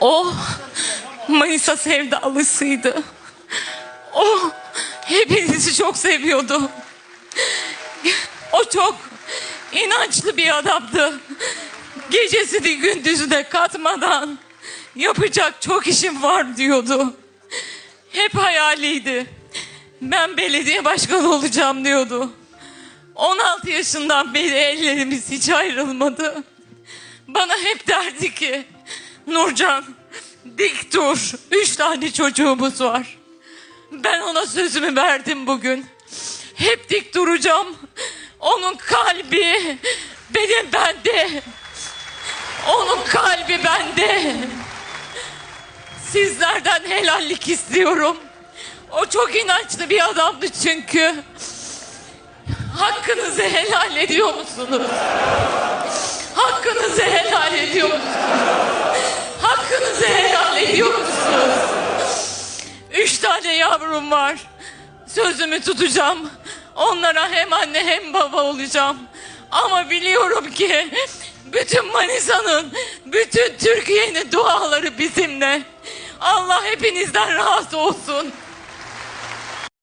O Manisa sevdalısıydı. O hepinizi çok seviyordu. O çok inançlı bir adamdı. Gecesini gündüzü de katmadan yapacak çok işim var diyordu. Hep hayaliydi. Ben belediye başkanı olacağım diyordu. 16 yaşından beri ellerimiz hiç ayrılmadı. Bana hep derdi ki Nurcan dik dur. Üç tane çocuğumuz var. Ben ona sözümü verdim bugün. Hep dik duracağım. Onun kalbi benim bende. Onun kalbi bende. Sizlerden helallik istiyorum. O çok inançlı bir adamdı çünkü. Hakkınızı helal ediyor musunuz? Tane yavrum var. Sözümü tutacağım. Onlara hem anne hem baba olacağım. Ama biliyorum ki bütün Manisa'nın, bütün Türkiye'nin duaları bizimle. Allah hepinizden razı olsun.